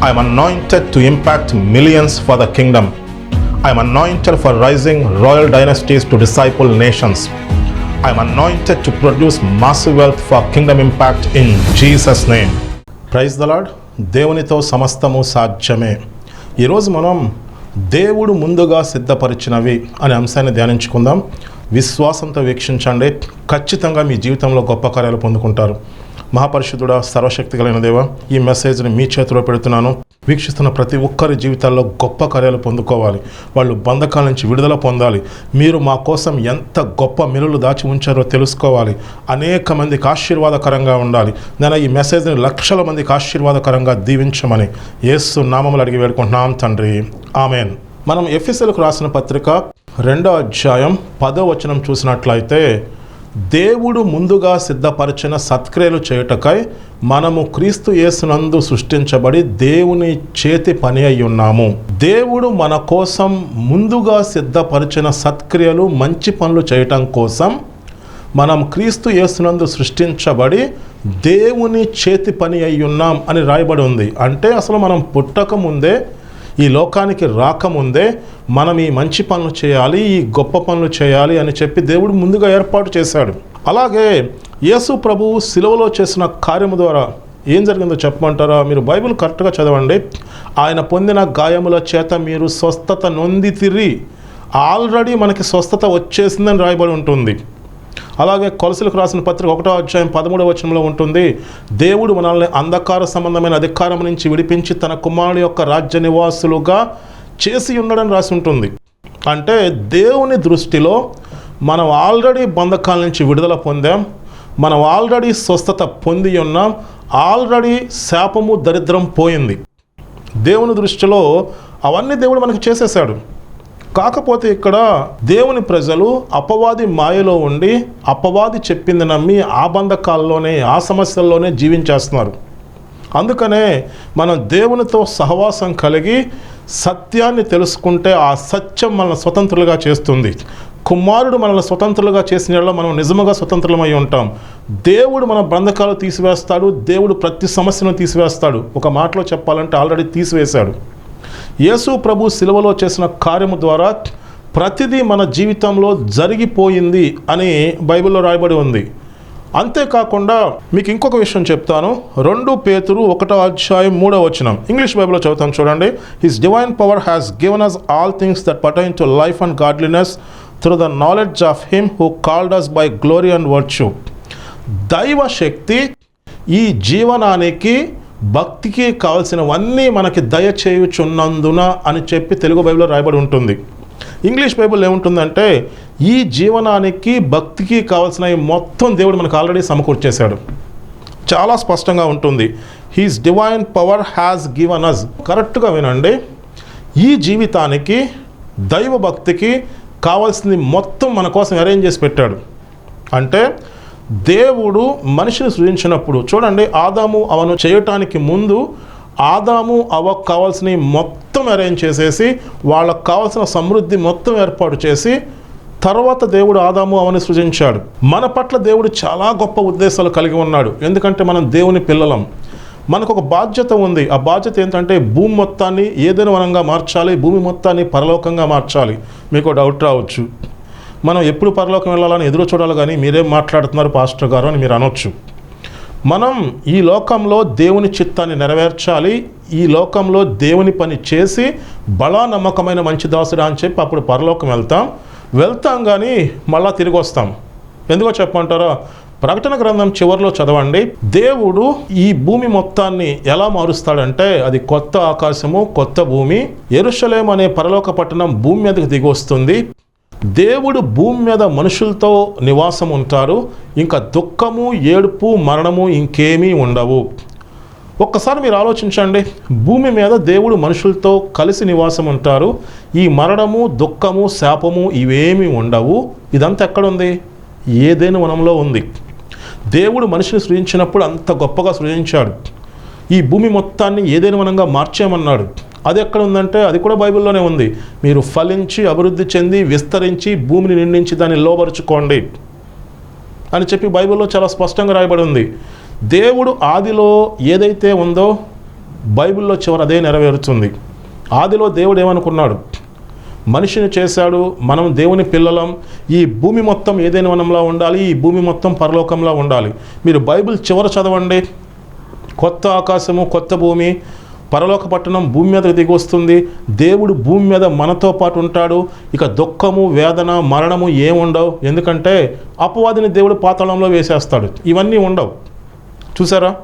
I am anointed to impact millions for the kingdom. I am anointed for rising royal dynasties to disciple nations. I am anointed to produce massive wealth for kingdom impact in Jesus' name. Praise the Lord దేవునితో సమస్తము సాధ్యమే ఈరోజు మనం దేవుడు ముందుగా సిద్ధపరిచినవి అనే అంశాన్ని ధ్యానించుకుందాం విశ్వాసంతో వీక్షించండి ఖచ్చితంగా మీ జీవితంలో గొప్ప కార్యాలు పొందుకుంటారు మహాపరిశుద్ధుడ సర్వశక్తి కలిగిన దేవ ఈ మెసేజ్ని మీ చేతిలో పెడుతున్నాను. వీక్షిస్తున్న ప్రతి ఒక్కరి జీవితాల్లో గొప్ప కార్యాలు పొందుకోవాలి. వాళ్ళు బంధకాల నుంచి విడుదల పొందాలి. మీరు మా కోసం ఎంత గొప్ప మెలులు దాచి ఉంచారో తెలుసుకోవాలి. అనేక మందికి ఆశీర్వాదకరంగా ఉండాలి. నేను ఈ మెసేజ్ని లక్షల మందికి ఆశీర్వాదకరంగా దీవించమని ఏసు నామములు అడిగి వేడుకుంటున్నాం తండ్రి. ఆమెన్. మనం ఎఫ్ఎస్ఎల్కు రాసిన పత్రిక రెండో అధ్యాయం పదో వచనం చూసినట్లయితే దేవుడు ముందుగా సిద్ధపరిచిన సత్క్రియలు చేయుటకై మనము క్రీస్తు యేసునందు సృష్టించబడి దేవుని చేతి పని అయి ఉన్నాము. దేవుడు మన కోసం ముందుగా సిద్ధపరిచిన సత్క్రియలు మంచి పనులు చేయటం కోసం మనం క్రీస్తు యేసునందు సృష్టించబడి దేవుని చేతి పని అయి ఉన్నాం అని రాయబడి ఉంది. అంటే అసలు మనం పుట్టక ముందే ఈ లోకానికి రాకముందే మనం ఈ మంచి పనులు చేయాలి ఈ గొప్ప పనులు చేయాలి అని చెప్పి దేవుడు ముందుగా ఏర్పాటు చేశాడు. అలాగే యేసు ప్రభువు సిలువలో చేసిన కార్యము ద్వారా ఏం జరిగిందో చెప్పమంటారా? మీరు బైబిల్ కరెక్ట్గా చదవండి. ఆయన పొందిన గాయముల చేత మీరు స్వస్థత నొంది తిరిగి ఆల్రెడీ మనకి స్వస్థత వచ్చేసిందని రాయబడి ఉంటుంది. అలాగే కొలసలకు రాసిన పత్రిక ఒకటో అధ్యాయం పదమూడవ వచనంలో ఉంటుంది దేవుడు మనల్ని అంధకార సంబంధమైన అధికారం నుంచి విడిపించి తన కుమారుడు యొక్క రాజ్య నివాసులుగా చేసి ఉన్నాడని రాసి ఉంటుంది. అంటే దేవుని దృష్టిలో మనం ఆల్రెడీ బంధకాల నుంచి విడుదల పొందాం మనం ఆల్రెడీ స్వస్థత పొంది ఉన్నాం ఆల్రెడీ శాపము దరిద్రం పోయింది. దేవుని దృష్టిలో అవన్నీ దేవుడు మనకు చేసేసాడు. కాకపోతే ఇక్కడ దేవుని ప్రజలు అపవాది మాయలో ఉండి అపవాది చెప్పింది నమ్మి ఆ బంధకాల్లోనే ఆ సమస్యల్లోనే జీవించేస్తున్నారు. అందుకనే మనం దేవునితో సహవాసం కలిగి సత్యాన్ని తెలుసుకుంటే ఆ సత్యం మనల్ని స్వతంత్రులుగా చేస్తుంది. కుమారుడు మనల్ని స్వతంత్రులుగా చేసిన మనం నిజముగా స్వతంత్రమై ఉంటాం. దేవుడు మన బంధకాలు తీసివేస్తాడు దేవుడు ప్రతి సమస్యను తీసివేస్తాడు. ఒక మాటలో చెప్పాలంటే ఆల్రెడీ తీసివేశాడు. యేసు ప్రభు సిలువలో చేసిన కార్యము ద్వారా ప్రతిదీ మన జీవితంలో జరిగిపోయింది అని బైబిల్లో రాయబడి ఉంది. అంతేకాకుండా మీకు ఇంకొక విషయం చెప్తాను. రెండు పేతురు ఒకటో అధ్యాయం మూడో వచనం. ఇంగ్లీష్ బైబిల్లో చదువుతాను చూడండి. His divine power has given us all things that pertain to life and godliness through the knowledge of him who called us by glory and virtue దైవ శక్తి ఈ జీవనానికి భక్తికి కావలసినవన్నీ మనకి దయచేయుచున్నందున అని చెప్పి తెలుగు బైబిల్లో రాయబడి ఉంటుంది. ఇంగ్లీష్ బైబిల్ ఏముంటుందంటే ఈ జీవనానికి భక్తికి కావాల్సిన మొత్తం దేవుడు మనకు ఆల్రెడీ సమకూర్చేశాడు. చాలా స్పష్టంగా ఉంటుంది. His divine power has given us కరెక్ట్గా వినండి. ఈ జీవితానికి దైవ భక్తికి కావాల్సింది మొత్తం మన కోసం అరేంజ్ చేసి పెట్టాడు. అంటే దేవుడు మనిషిని సృజించినప్పుడు చూడండి ఆదాము అవను చేయటానికి ముందు ఆదాము అవ్వకు కావాల్సిన మొత్తం అరేంజ్ చేసేసి వాళ్ళకు కావాల్సిన సమృద్ధి మొత్తం ఏర్పాటు చేసి తర్వాత దేవుడు ఆదాము అవని సృజించాడు. మన పట్ల దేవుడు చాలా గొప్ప ఉద్దేశాలు కలిగి ఉన్నాడు. ఎందుకంటే మనం దేవుని పిల్లలం. మనకు ఒక బాధ్యత ఉంది. ఆ బాధ్యత ఏంటంటే భూమి మొత్తాన్ని ఏదైనా వనంగా మార్చాలి భూమి మొత్తాన్ని పరలోకంగా మార్చాలి. మీకు డౌట్ రావచ్చు. మనం ఎప్పుడు పరలోకం వెళ్ళాలని ఎదురు చూడాలి కానీ మీరేం మాట్లాడుతున్నారు పాస్టర్ గారు అని మీరు అనొచ్చు. మనం ఈ లోకంలో దేవుని చిత్తాన్ని నెరవేర్చాలి ఈ లోకంలో దేవుని పని చేసి బలా నమ్మకమైన మంచి దాసుడా అని చెప్పి అప్పుడు పరలోకం వెళ్తాం. వెళ్తాం కానీ మళ్ళా తిరిగి వస్తాం. ఎందుకో చెప్పమంటారా? ప్రకటన గ్రంథం చివరిలో చదవండి. దేవుడు ఈ భూమి మొత్తాన్ని ఎలా మారుస్తాడంటే అది కొత్త ఆకాశము కొత్త భూమి ఎరుషలేం అనే పరలోక పట్టణం భూమి మీదకి దిగి వస్తుంది. దేవుడు భూమి మీద మనుషులతో నివాసం ఉంటారు. ఇంకా దుఃఖము ఏడుపు మరణము ఇంకేమీ ఉండవు. ఒక్కసారి మీరు ఆలోచించండి. భూమి మీద దేవుడు మనుషులతో కలిసి నివాసం ఉంటారు. ఈ మరణము దుఃఖము శాపము ఇవేమీ ఉండవు. ఇదంతా ఎక్కడుంది? ఏదైనా వనంలో ఉంది. దేవుడు మనిషిని సృజించినప్పుడు అంత గొప్పగా సృజించాడు. ఈ భూమి మొత్తాన్ని ఏదైనా వనంగా మార్చేయమన్నాడు. అది ఎక్కడ ఉందంటే అది కూడా బైబిల్లోనే ఉంది. మీరు ఫలించి అభివృద్ధి చెంది విస్తరించి భూమిని నిండించి దాన్ని లోబరుచుకోండి అని చెప్పి బైబిల్లో చాలా స్పష్టంగా రాయబడి ఉంది. దేవుడు ఆదిలో ఏదైతే ఉందో బైబిల్లో చివరి అదే నెరవేరుతుంది. ఆదిలో దేవుడు ఏమనుకున్నాడు? మనిషిని చేశాడు మనం దేవుని పిల్లలం ఈ భూమి మొత్తం ఏదైనా మనంలా ఉండాలి ఈ భూమి మొత్తం పరలోకంలో ఉండాలి. మీరు బైబిల్ చివర చదవండి. కొత్త ఆకాశము కొత్త భూమి పరలోక పట్టణం భూమి మీద దిగి వస్తుంది. దేవుడు భూమి మీద మనతో పాటు ఉంటాడు. ఇక దుఃఖము వేదన మరణము ఏముండవు. ఎందుకంటే అపవాదిని దేవుడు పాతాళంలో వేసేస్తాడు. ఇవన్నీ ఉండవు. చూసారా?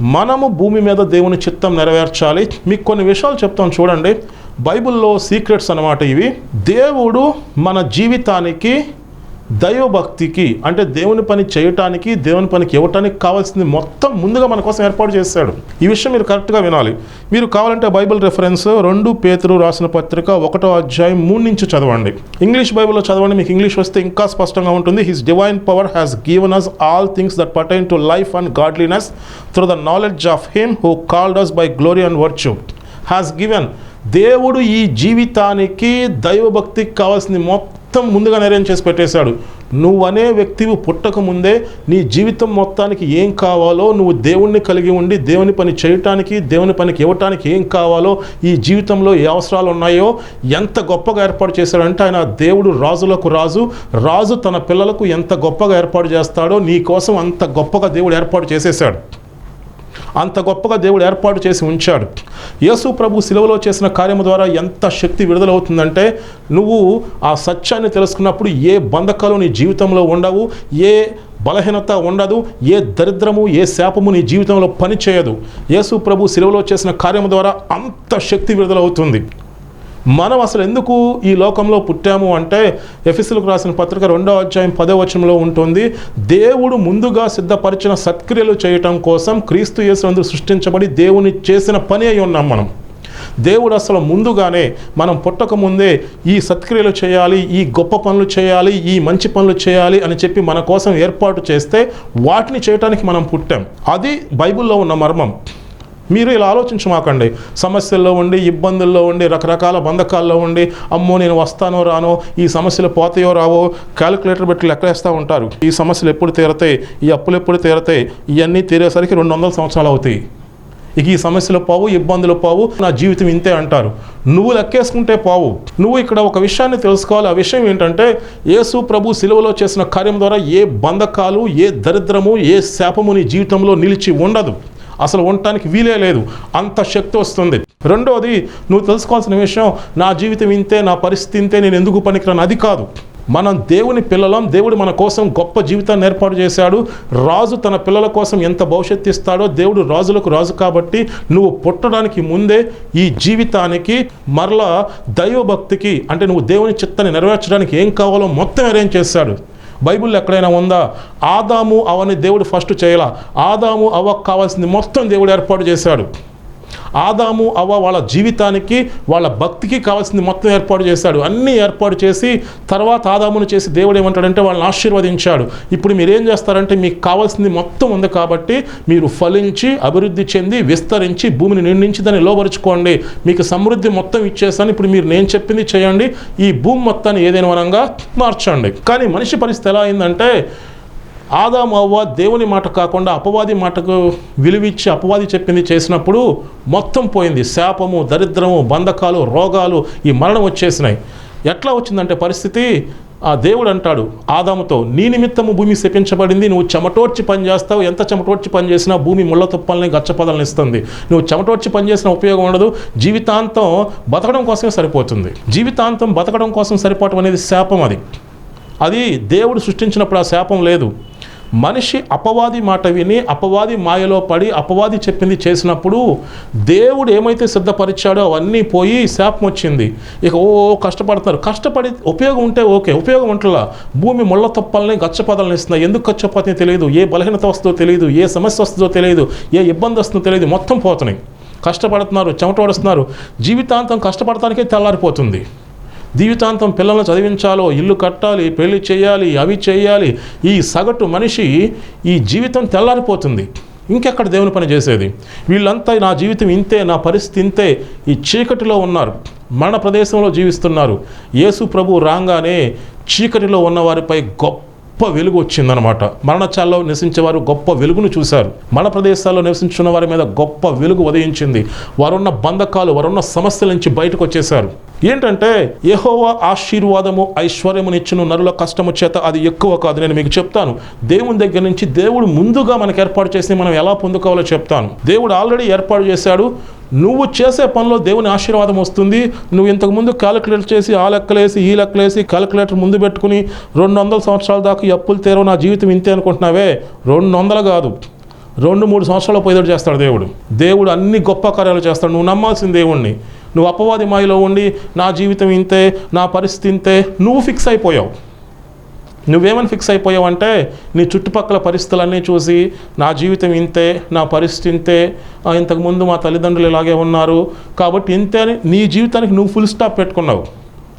మనము భూమి మీద దేవుని చిత్తం నెరవేర్చాలి. మీకు కొన్ని విషయాలు చెప్తాం చూడండి. బైబిల్లో సీక్రెట్స్ అన్నమాట ఇవి. దేవుడు మన జీవితానికి దైవభక్తికి అంటే దేవుని పని చేయటానికి దేవుని పనికి ఇవ్వటానికి కావాల్సింది మొత్తం ముందుగా మన కోసం ఏర్పాటు చేశాడు. ఈ విషయం మీరు కరెక్ట్గా వినాలి. మీరు కావాలంటే బైబిల్ రెఫరెన్స్ రెండు పేతురు రాసిన పత్రిక ఒకటో అధ్యాయం మూడు నుంచి చదవండి. ఇంగ్లీష్ బైబిల్లో చదవండి మీకు ఇంగ్లీష్ వస్తే ఇంకా స్పష్టంగా ఉంటుంది. His divine power has given us all things that pertain to life and godliness through the knowledge of him who called us by glory and virtue has given దేవుడు ఈ జీవితానికి దైవభక్తికి కావాల్సింది మొత్తం మొత్తం ముందుగా నిర్ణయం చేసి పెట్టేశాడు. నువ్వు అనే వ్యక్తివి పుట్టక ముందే నీ జీవితం మొత్తానికి ఏం కావాలో నువ్వు దేవుణ్ణి కలిగి ఉండి దేవుని పని చేయటానికి దేవుని పనికి ఇవ్వటానికి ఏం కావాలో ఈ జీవితంలో ఏ అవసరాలు ఉన్నాయో ఎంత గొప్పగా ఏర్పాటు చేశాడంటే ఆయన దేవుడు రాజులకు రాజు రాజు తన పిల్లలకు ఎంత గొప్పగా ఏర్పాటు చేస్తాడో నీ కోసం అంత గొప్పగా దేవుడు ఏర్పాటు చేసేసాడు అంత గొప్పగా దేవుడు ఏర్పాటు చేసి ఉంచాడు. యేసు ప్రభు సిలువలో చేసిన కార్యము ద్వారా ఎంత శక్తి విడుదలవుతుందంటే నువ్వు ఆ సత్యాన్ని తెలుసుకున్నప్పుడు ఏ బంధకాలు నీ జీవితంలో ఉండవు ఏ బలహీనత ఉండదు ఏ దరిద్రము ఏ శాపము నీ జీవితంలో పని చేయదు యేసు ప్రభు సిలువలో చేసిన కార్యము ద్వారా అంత శక్తి విడుదలవుతుంది. మనం అసలు ఎందుకు ఈ లోకంలో పుట్టాము అంటే ఎఫిసులకు రాసిన పత్రిక రెండో అధ్యాయం పదో వచనంలో ఉంటుంది దేవుడు ముందుగా సిద్ధపరిచిన సత్క్రియలు చేయటం కోసం క్రీస్తు యేసు సృష్టించబడి దేవుని చేసిన పని అయి ఉన్నాం మనం. దేవుడు అసలు ముందుగానే మనం పుట్టక ముందే ఈ సత్క్రియలు చేయాలి ఈ గొప్ప పనులు చేయాలి ఈ మంచి పనులు చేయాలి అని చెప్పి మన కోసం ఏర్పాటు చేస్తే వాటిని చేయటానికి మనం పుట్టాం. అది బైబిల్లో ఉన్న మర్మం. మీరు ఇలా ఆలోచించమాకండి. సమస్యల్లో ఉండి ఇబ్బందుల్లో ఉండి రకరకాల బంధకాల్లో ఉండి అమ్మో నేను వస్తానో రానో ఈ సమస్యలు పోతాయో రావో క్యాలిక్యులేటర్ పెట్టి లెక్కేస్తూ ఉంటారు. ఈ సమస్యలు ఎప్పుడు తీరతాయి? ఈ అప్పులు ఎప్పుడు తీరతాయి? ఇవన్నీ తీరేసరికి రెండు వందల సంవత్సరాలు అవుతాయి. ఇక ఈ సమస్యలు పోవు ఇబ్బందులు పోవు నా జీవితం ఇంతే అంటారు. నువ్వు లెక్కేసుకుంటే పోవు. నువ్వు ఇక్కడ ఒక విషయాన్ని తెలుసుకోవాలి. ఆ విషయం ఏంటంటే యేసు ప్రభు సిలువలో చేసిన కార్యం ద్వారా ఏ బంధకాలు ఏ దరిద్రము ఏ శాపము నీ జీవితంలో నిలిచి ఉండదు. అసలు ఉండటానికి వీలే లేదు. అంత శక్తి వస్తుంది. రెండోది నువ్వు తెలుసుకోవాల్సిన విషయం నా జీవితం ఇంతే నా పరిస్థితి ఇంతే నేను ఎందుకు పనికిరాను? అది కాదు. మనం దేవుని పిల్లలం దేవుడు మన కోసం గొప్ప జీవితాన్ని ఏర్పాటు చేశాడు. రాజు తన పిల్లల కోసం ఎంత భవిష్యత్తు ఇస్తాడో దేవుడు రాజులకు రాజు కాబట్టి నువ్వు పుట్టడానికి ముందే ఈ జీవితానికి మరలా దైవభక్తికి అంటే నువ్వు దేవుని చిత్తాన్ని నెరవేర్చడానికి ఏం కావాలో మొత్తం అరేంజ్ చేశాడు. బైబిల్లో ఎక్కడైనా ఉందా? ఆదాము అవని దేవుడు ఫస్ట్ చేయాల? ఆదాము అవ్వకు కావాల్సింది మొత్తం దేవుడు ఏర్పాటు చేశాడు. ఆదాము అవ్వ వాళ్ళ జీవితానికి వాళ్ళ భక్తికి కావాల్సింది మొత్తం ఏర్పాటు చేశాడు. అన్నీ ఏర్పాటు చేసి తర్వాత ఆదామును చేసి దేవుడు ఏమంటాడంటే వాళ్ళని ఆశీర్వదించాడు. ఇప్పుడు మీరు ఏం చేస్తారంటే మీకు కావాల్సింది మొత్తం ఉంది కాబట్టి మీరు ఫలించి అభివృద్ధి చెంది విస్తరించి భూమిని నిండించి దాన్ని లోపరుచుకోండి మీకు సమృద్ధి మొత్తం ఇచ్చేసాను ఇప్పుడు మీరు నేను చెప్పింది చేయండి. ఈ భూమి మొత్తాన్ని ఏదైనా వనంగా మార్చండి. కానీ మనిషి పరిస్థితి ఎలా అయిందంటే ఆదాము అవ్వ దేవుని మాట కాకుండా అపవాది మాటకు విలువిచ్చి అపవాది చెప్పింది చేసినప్పుడు మొత్తం పోయింది. శాపము దరిద్రము బంధకాలు రోగాలు ఈ మరణం వచ్చేసినాయి. ఎట్లా వచ్చిందంటే పరిస్థితి ఆ దేవుడు అంటాడు ఆదాముతో నీ నిమిత్తము భూమి శపించబడింది నువ్వు చెమటోడ్చి పని చేస్తావు. ఎంత చెమటోడ్చి పని చేసినా భూమి ముళ్ళ తుప్పల్ని గచ్చపదలను ఇస్తుంది. నువ్వు చెమటోడ్చి పని చేసిన ఉపయోగం ఉండదు. జీవితాంతం బతకడం కోసమే సరిపోతుంది. జీవితాంతం బతకడం కోసం సరిపోవటం అనేది శాపం అది. అది దేవుడు సృష్టించినప్పుడు ఆ శాపం లేదు. మనిషి అపవాది మాట విని అపవాది మాయలో పడి అపవాది చెప్పింది చేసినప్పుడు దేవుడు ఏమైతే సిద్ధపరిచాడో అవన్నీ పోయి శాపం వచ్చింది. ఇక ఓ కష్టపడుతున్నారు కష్టపడి ఉపయోగం ఉంటే ఓకే ఉపయోగం ఉంటలా. భూమి ముళ్ళ తప్పల్ని గచ్చపదలను ఇస్తున్నాయి. ఎందుకు గచ్చపదని తెలియదు? ఏ బలహీనత వస్తుందో తెలియదు. ఏ సమస్య వస్తుందో తెలియదు. ఏ ఇబ్బంది వస్తుందో తెలియదు. మొత్తం పోతున్నాయి. కష్టపడుతున్నారు చెమట పడుతున్నారు జీవితాంతం కష్టపడటానికే తెల్లారిపోతుంది. జీవితాంతం పిల్లల్ని చదివించాలో ఇల్లు కట్టాలి పెళ్ళి చేయాలి అవి చేయాలి ఈ సగటు మనిషి ఈ జీవితం తెల్లారిపోతుంది. ఇంకెక్కడ దేవుని పని చేసేది? వీళ్ళంతా నా జీవితం ఇంతే నా పరిస్థితి ఇంతే ఈ చీకటిలో ఉన్నారు మరణ ప్రదేశంలో జీవిస్తున్నారు. యేసు ప్రభు రాగానే చీకటిలో ఉన్నవారిపై గొప్ప గొప్ప వెలుగు వచ్చిందనమాట మరణచాల్లో నివసించేవారు గొప్ప వెలుగును చూశారు. మన ప్రదేశాల్లో నివసించున్న వారి మీద గొప్ప వెలుగు ఉదయించింది. వారున్న బంధకాలు వారున్న సమస్యల నుంచి బయటకు వచ్చేశారు. ఏంటంటే యహోవా ఆశీర్వాదము ఐశ్వర్యమునిచ్చును నరుల కష్టము చేత అది ఎక్కువ కాదు. నేను మీకు చెప్తాను దేవుని దగ్గర నుంచి దేవుడు ముందుగా మనకు ఏర్పాటు చేసి మనం ఎలా పొందుకోవాలో చెప్తాను. దేవుడు ఆల్రెడీ ఏర్పాటు చేశాడు. నువ్వు చేసే పనిలో దేవుని ఆశీర్వాదం వస్తుంది. నువ్వు ఇంతకుముందు క్యాలిక్యులేట్ చేసి ఆ లెక్కలేసి ఈ లెక్కలేసి క్యాలిక్యులేటర్ ముందు పెట్టుకుని రెండు వందల సంవత్సరాల దాకా అప్పులు తీరవు నా జీవితం ఇంతే అనుకుంటున్నావే? రెండు వందలు కాదు. రెండు మూడు సంవత్సరాలు పోయేటట్టు చేస్తాడు దేవుడు. దేవుడు అన్ని గొప్ప కార్యాలు చేస్తాడు. నువ్వు నమ్మాల్సిన దేవుణ్ణి. నువ్వు అపవాది మాయలో ఉండి నా జీవితం ఇంతే నా పరిస్థితి ఇంతే నువ్వు ఫిక్స్ అయిపోయావు. నువ్వేమని ఫిక్స్ అయిపోయావంటే నీ చుట్టుపక్కల పరిస్థితులన్నీ చూసి నా జీవితం ఇంతే నా పరిస్థితి ఇంతే ఇంతకుముందు మా తల్లిదండ్రులు ఇలాగే ఉన్నారు కాబట్టి ఇంతే అని నీ జీవితానికి నువ్వు ఫుల్ స్టాప్ పెట్టుకున్నావు.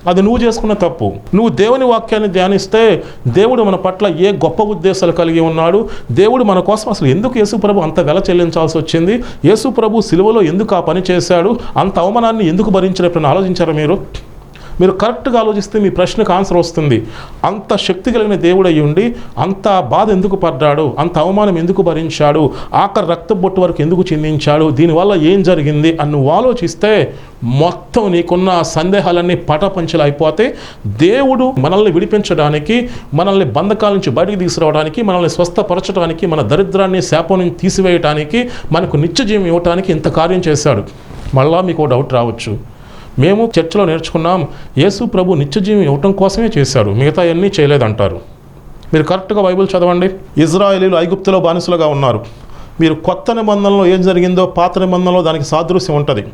అది నువ్వు చేసుకున్న తప్పు. నువ్వు దేవుని వాక్యాన్ని ధ్యానిస్తే దేవుడు మన పట్ల ఏ గొప్ప ఉద్దేశాలు కలిగి ఉన్నాడు? దేవుడు మన కోసం అసలు ఎందుకు యేసుప్రభు అంత వెల చెల్లించాల్సి వచ్చింది? యేసుప్రభు సిలువలో ఎందుకు ఆ పని చేశాడు? అంత అవమానాన్ని ఎందుకు భరించారు? ఎప్పుడైనా ఆలోచించారా మీరు? మీరు కరెక్ట్గా ఆలోచిస్తే మీ ప్రశ్నకు ఆన్సర్ వస్తుంది. అంత శక్తి కలిగిన దేవుడు ఉండి అంత బాధ ఎందుకు పడ్డాడు అంత అవమానం ఎందుకు భరించాడు ఆఖరి రక్త బొట్టు వరకు ఎందుకు చిందించాడు దీనివల్ల ఏం జరిగింది అని నువ్వు ఆలోచిస్తే మొత్తం నీకున్న సందేహాలన్నీ పటపంచలు అయిపోతే దేవుడు మనల్ని విడిపించడానికి మనల్ని బంధకాల నుంచి బయటకు తీసుకురావడానికి మనల్ని స్వస్థపరచడానికి మన దరిద్రాన్ని శాపం నుంచి తీసివేయడానికి మనకు నిత్యజీవం ఇవ్వడానికి ఇంత కార్యం చేశాడు. మళ్ళా మీకు డౌట్ రావచ్చు. మేము చర్చలో నేర్చుకున్నాం. యేసు ప్రభు నిత్యజీవం ఇవ్వటం కోసమే చేశారు. మిగతా అన్నీ చేయలేదంటారు. మీరు కరెక్ట్గా బైబిల్ చదవండి. ఇజ్రాయేలీలు ఐగుప్తులో బానిసలుగా ఉన్నారు. మీరు కొత్త నిబంధనలో ఏం జరిగిందో పాత నిబంధనలో దానికి సాదృశ్యం ఉంటుంది.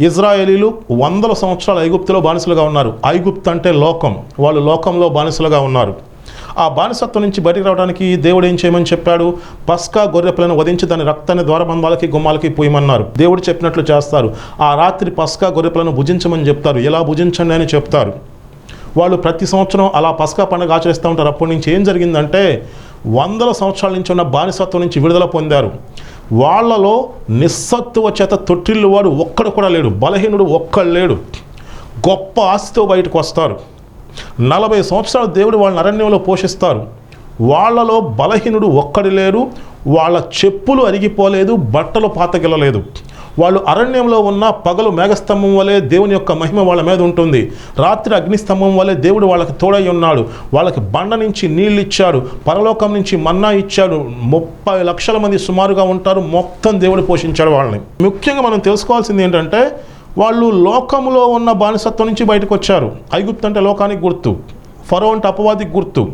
ఇజ్రాయేలీలు వందల సంవత్సరాలు ఐగుప్తులో బానిసలుగా ఉన్నారు. ఐగుప్తు అంటే లోకం. వాళ్ళు లోకంలో బానిసలుగా ఉన్నారు. ఆ బానిసత్వం నుంచి బయటికి రావడానికి దేవుడు ఏం చేయమని చెప్పాడు? పస్కా గొర్రె పిల్లను వధించి దాని రక్తాన్ని ద్వారబంధాలకి గుమ్మాలకి పోయమన్నారు. దేవుడు చెప్పినట్లు చేస్తారు. ఆ రాత్రి పస్కా గొర్రె పిల్లను భుజించమని చెప్తారు. ఎలా భుజించండి అని చెప్తారు. వాళ్ళు ప్రతి సంవత్సరం అలా పస్కా పండుగ ఆచరిస్తూ ఉంటారు. అప్పటి నుంచి ఏం జరిగిందంటే వందల సంవత్సరాల నుంచి ఉన్న బానిసత్వం నుంచి విడుదల పొందారు. వాళ్ళలో నిస్సత్తువ చేత తొట్టిల్లు వాడు ఒక్కడు కూడా లేడు. బలహీనుడు ఒక్కడు లేడు. గొప్ప ఆస్తితో బయటకు వస్తారు. నలభై సంవత్సరాలు దేవుడు వాళ్ళని అరణ్యంలో పోషిస్తారు. వాళ్ళలో బలహీనుడు ఒక్కడి లేరు వాళ్ళ చెప్పులు అరిగిపోలేదు బట్టలు పాతగిల్లలేదు. వాళ్ళు అరణ్యంలో ఉన్న పగలు మేఘస్తంభం వలె దేవుని యొక్క మహిమ వాళ్ళ మీద ఉంటుంది. రాత్రి అగ్నిస్తంభం వలె దేవుడు వాళ్ళకి తోడై ఉన్నాడు. వాళ్ళకి బండ నుంచి నీళ్ళు ఇచ్చాడు పరలోకం నుంచి మన్నా ఇచ్చాడు. ముప్పై లక్షల మంది సుమారుగా ఉంటారు. మొత్తం దేవుడు పోషించాడు వాళ్ళని. ముఖ్యంగా మనం తెలుసుకోవాల్సింది ఏంటంటే వాళ్ళు లోకంలో ఉన్న బానిసత్వం నుంచి బయటకు వచ్చారు. ఐగుప్తు అంటే లోకానికి గుర్తు. ఫరో అంటే అపవాదికి గుర్తు.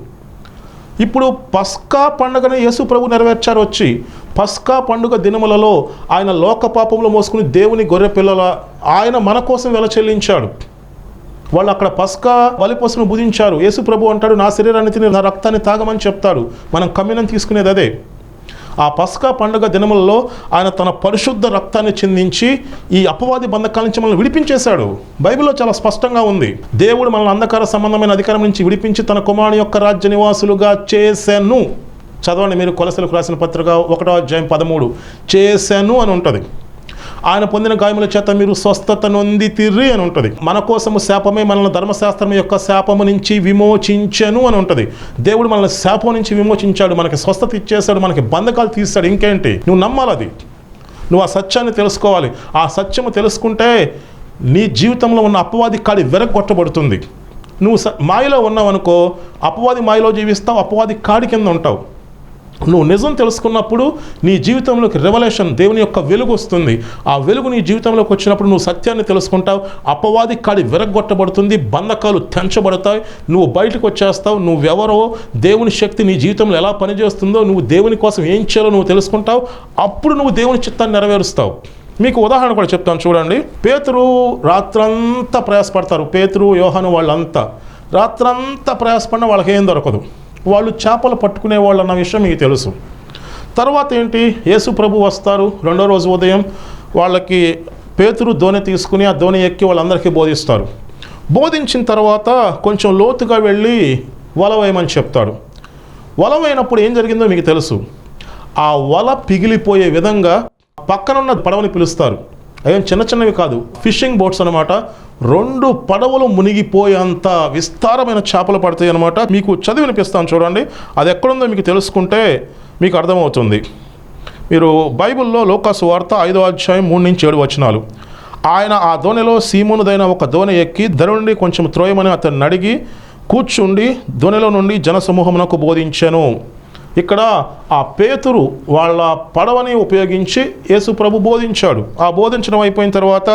ఇప్పుడు పస్కా పండుగను యేసు ప్రభు నెరవేర్చారు వచ్చి పస్కా పండుగ దినములలో ఆయన లోక పాపంలో మోసుకుని దేవుని గొర్రె పిల్లల ఆయన మన కోసం వెల చెల్లించాడు. వాళ్ళు అక్కడ పస్కా బలిపసును భుజించారు యేసు ప్రభు అంటాడు నా శరీరాన్ని తిని నా రక్తాన్ని తాగమని చెప్తాడు. మనం కమ్మినం తీసుకునేది అదే. ఆ పస్కా పండుగ దినములలో ఆయన తన పరిశుద్ధ రక్తాన్ని చిందించి ఈ అపవాది బంధకాల నుంచి మనల్ని విడిపించేశాడు. బైబిల్లో చాలా స్పష్టంగా ఉంది. దేవుడు మనల్ని అంధకార సంబంధమైన అధికారం నుంచి విడిపించి తన కుమారుని యొక్క రాజ్య నివాసులుగా చేశాను చదవండి మీరు కొలసలకు రాసిన పత్రిక ఒకటో అధ్యాయం పదమూడు. చేశాను అని ఉంటుంది. ఆయన పొందిన గాయముల చేత మీరు స్వస్థత నొంది తిర్రి అని ఉంటుంది. మన కోసము శాపమే మనల్ని ధర్మశాస్త్రం యొక్క శాపము నుంచి విమోచించను అని ఉంటుంది. దేవుడు మనల్ని శాపం నుంచి విమోచించాడు మనకి స్వస్థత ఇచ్చేశాడు మనకి బంధకాలు తీస్తాడు ఇంకేంటి? నువ్వు నమ్మాలి అది. నువ్వు ఆ సత్యాన్ని తెలుసుకోవాలి. ఆ సత్యము తెలుసుకుంటే నీ జీవితంలో ఉన్న అపవాది కాడి వెరగొట్టబడుతుంది నువ్వు స మాయలో ఉన్నావు అనుకో అపవాది మాయలో జీవిస్తావు అపవాది కాడి కింద ఉంటావు. నువ్వు నిజం తెలుసుకున్నప్పుడు నీ జీవితంలోకి రెవల్యూషన్ దేవుని యొక్క వెలుగు వస్తుంది. ఆ వెలుగు నీ జీవితంలోకి వచ్చినప్పుడు నువ్వు సత్యాన్ని తెలుసుకుంటావు. అపవాది కాడి విరగొట్టబడుతుంది బంధకాలు తెంచబడతాయి. నువ్వు బయటకు వచ్చేస్తావు నువ్వెవరో దేవుని శక్తి నీ జీవితంలో ఎలా పనిచేస్తుందో నువ్వు దేవుని కోసం ఏం చేయాలో నువ్వు తెలుసుకుంటావు. అప్పుడు నువ్వు దేవుని చిత్తాన్ని నెరవేరుస్తావు. మీకు ఉదాహరణ కూడా చెప్తాను చూడండి. పేతురు రాత్రంతా ప్రయాసపడతారు. పేతురు యోహను వాళ్ళంతా. రాత్రంతా ప్రయాసపడిన వాళ్ళకి ఏం దొరకదు. వాళ్ళు చేపలు పట్టుకునే వాళ్ళు అన్న విషయం మీకు తెలుసు. తర్వాత ఏంటి? యేసు ప్రభు వస్తారు. రెండో రోజు ఉదయం వాళ్ళకి పేతురు ధోని తీసుకుని ఆ ధోని ఎక్కి వాళ్ళందరికీ బోధిస్తారు. బోధించిన తర్వాత కొంచెం లోతుగా వెళ్ళి వల వేయమని చెప్తాడు. వలవైనప్పుడు ఏం జరిగిందో మీకు తెలుసు. ఆ వల పిగిలిపోయే విధంగా పక్కనున్న పడవని పిలుస్తారు. అవి చిన్న చిన్నవి కాదు. ఫిషింగ్ బోట్స్ అనమాట రెండు పడవలు మునిగిపోయేంత విస్తారమైన చేపలు పడతాయి అనమాట మీకు చదివి వినిపిస్తాను చూడండి. అది ఎక్కడుందో మీకు తెలుసుకుంటే మీకు అర్థమవుతుంది. మీరు బైబిల్లో లోకాసు వార్త ఐదో అధ్యాయం మూడు నుంచి ఏడు వచనాలు. ఆయన ఆ దోణిలో సీమునుదైన ఒక దోణి ఎక్కి ధరుణ్ణి కొంచెం త్రోయమని అతన్ని అడిగి కూర్చుండి దోణిలో నుండి జనసమూహమునకు బోధించాను. ఇక్కడ ఆ పేతురు వాళ్ళ పడవని ఉపయోగించి యేసు ప్రభు బోధించాడు. ఆ బోధించడం అయిపోయిన తర్వాత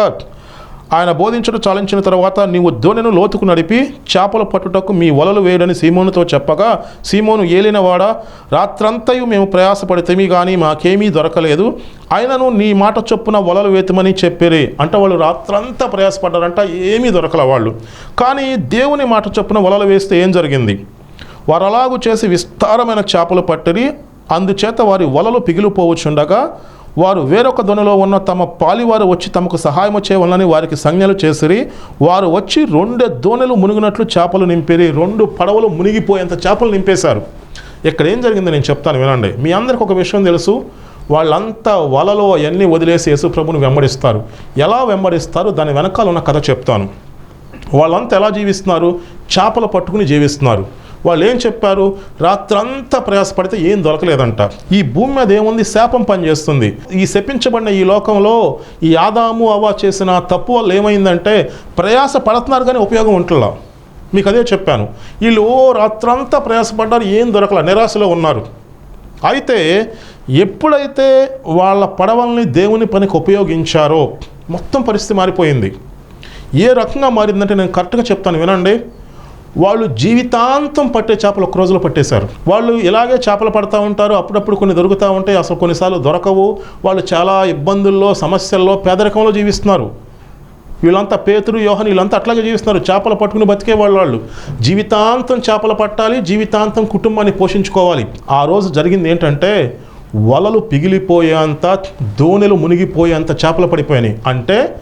ఆయన బోధించడం చాలించిన తర్వాత నీవు ధోనిను లోతుకు నడిపి చేపలు పట్టుటకు మీ వలలు వేయడని సీమోనుతో చెప్పగా సీమోను ఏలినవాడా? రాత్రంతయు మేము ప్రయాసపడితేమి కానీ మాకేమీ దొరకలేదు. ఆయనను నీ మాట చొప్పున వలలు వేతమని చెప్పిరి. అంటే వాళ్ళు రాత్రంతా ప్రయాసపడ్డారంట ఏమీ దొరకల వాళ్ళు. కానీ దేవుని మాట చొప్పున వలలు వేస్తే ఏం జరిగింది? వారు అలాగూ చేసి విస్తారమైన చేపలు పట్టిరి అందుచేత వారి వలలు పిగిలిపోవచ్చుండగా వారు వేరొక దొనలో ఉన్న తమ పాలివారు వచ్చి తమకు సహాయం చేయవలనని వారికి సంజ్ఞలు చేసిరి. వారు వచ్చి రెండు దోణెలు మునిగినట్లు చేపలు నింపిరి. రెండు పడవలు మునిగిపోయేంత చేపలు నింపేశారు. ఇక్కడ ఏం జరిగిందో నేను చెప్తాను వినండి. మీ అందరికి ఒక విషయం తెలుసు. వాళ్ళంతా వలలో అవన్నీ వదిలేసి యేసు ప్రభుని వెంబడిస్తారు. ఎలా వెంబడిస్తారు? దాని వెనకాల ఉన్న కథ చెప్తాను. వాళ్ళంతా ఎలా జీవిస్తున్నారు? చేపలు పట్టుకుని జీవిస్తున్నారు. వాళ్ళు ఏం చెప్పారు? రాత్రంతా ప్రయాసపడితే ఏం దొరకలేదంట. ఈ భూమి మీద ఏముంది? శాపం పనిచేస్తుంది. ఈ శపించబడిన ఈ లోకంలో ఈ ఆదాము అవ్వ చేసిన తప్పు వల్ల ఏమైందంటే ప్రయాస పడుతున్నారు కానీ ఉపయోగం ఉంటుందా మీకు అదే చెప్పాను. వీళ్ళు ఓ రాత్రంతా ప్రయాసపడ్డారు ఏం దొరకల నిరాశలో ఉన్నారు. అయితే ఎప్పుడైతే వాళ్ళ పడవల్ని దేవుని పనికి ఉపయోగించారో మొత్తం పరిస్థితి మారిపోయింది. ఏ రకంగా మారిందంటే నేను కరెక్ట్గా చెప్తాను వినండి. వాళ్ళు జీవితాంతం పట్టే చేపలు ఒక రోజులో పట్టేశారు. వాళ్ళు ఇలాగే చేపలు పడతా ఉంటారు అప్పుడప్పుడు కొన్ని దొరుకుతూ ఉంటాయి అసలు కొన్నిసార్లు దొరకవు. వాళ్ళు చాలా ఇబ్బందుల్లో సమస్యల్లో పేదరికంలో జీవిస్తున్నారు. వీళ్ళంతా పేతురు యోహన్ వీళ్ళంతా అట్లాగే జీవిస్తున్నారు. చేపలు పట్టుకుని బతికే వాళ్ళు వాళ్ళు. జీవితాంతం చేపలు పట్టాలి జీవితాంతం కుటుంబాన్ని పోషించుకోవాలి. ఆ రోజు జరిగింది ఏంటంటే వలలు పిగిలిపోయేంత దోణెలు మునిగిపోయేంత చేపలు పడిపోయినాయి. అంటే